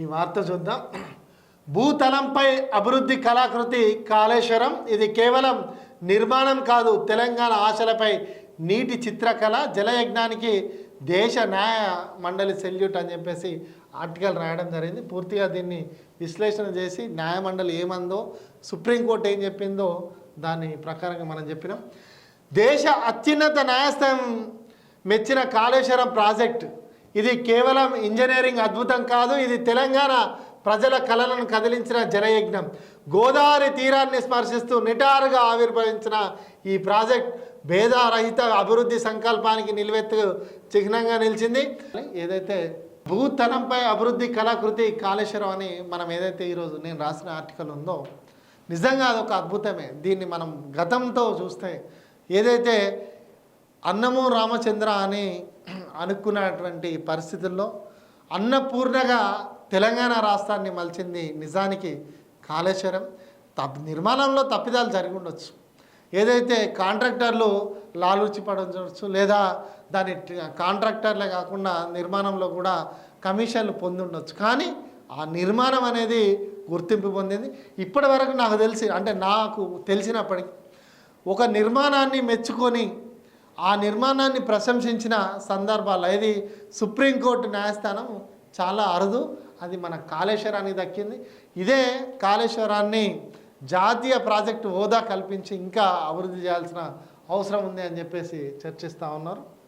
ఈ వార్త చూద్దాం. భూతలంపై అభివృద్ధి కళాకృతి కాళేశ్వరం. ఇది కేవలం నిర్మాణం కాదు తెలంగాణ ఆశలపై నీటి చిత్రకళ జలయజ్ఞానికి దేశ న్యాయ మండలి సెల్యూట్ అని చెప్పేసి ఆర్టికల్ రాయడం జరిగింది. పూర్తిగా దీన్ని విశ్లేషణ చేసి న్యాయమండలి ఏమందో సుప్రీంకోర్టు ఏం చెప్పిందో దాని ప్రకారంగా మనం చెప్పినాం. దేశ అత్యున్నత న్యాయస్థానం మెచ్చిన కాళేశ్వరం ప్రాజెక్ట్. ఇది కేవలం ఇంజనీరింగ్ అద్భుతం కాదు ఇది తెలంగాణ ప్రజల కళలను కదిలించిన జలయజ్ఞం గోదావరి తీరాన్ని స్పర్శిస్తూ నిటారుగా ఆవిర్భవించిన ఈ ప్రాజెక్ట్ భేదారహిత అభివృద్ధి సంకల్పానికి నిలువెత్తు చిహ్నంగా నిలిచింది. ఏదైతే భూతలంపై అభివృద్ధి కళాకృతి కాళేశ్వరం అని మనం ఏదైతే ఈరోజు నేను రాసిన ఆర్టికల్ ఉందో నిజంగా అదొక అద్భుతమే. దీన్ని మనం గతంతో చూస్తే ఏదైతే అన్నము రామచంద్ర అని అనుకున్నటువంటి పరిస్థితుల్లో అన్నపూర్ణగా తెలంగాణ రాష్ట్రాన్ని మలిచింది నిజానికి కాళేశ్వరం. తప్ నిర్మాణంలో తప్పిదాలు జరిగి ఉండొచ్చు. ఏదైతే కాంట్రాక్టర్లు లాలూచి పడవచ్చు లేదా దాని కాంట్రాక్టర్లే కాకుండా నిర్మాణంలో కూడా కమిషన్లు పొంది ఉండొచ్చు. కానీ ఆ నిర్మాణం అనేది గుర్తింపు పొందింది. ఇప్పటి వరకు నాకు తెలిసి అంటే నాకు తెలిసినప్పటికీ ఒక నిర్మాణాన్ని మెచ్చుకొని ఆ నిర్మాణాన్ని ప్రశంసించిన సందర్భాలు. ఇది సుప్రీంకోర్టు న్యాయస్థానం చాలా అరుదు. అది మన కాళేశ్వరానికి దక్కింది. ఇదే కాళేశ్వరాన్ని జాతీయ ప్రాజెక్టు హోదా కల్పించి ఇంకా అభివృద్ధి చేయాల్సిన అవసరం ఉంది అని చెప్పేసి చర్చిస్తూ ఉన్నారు.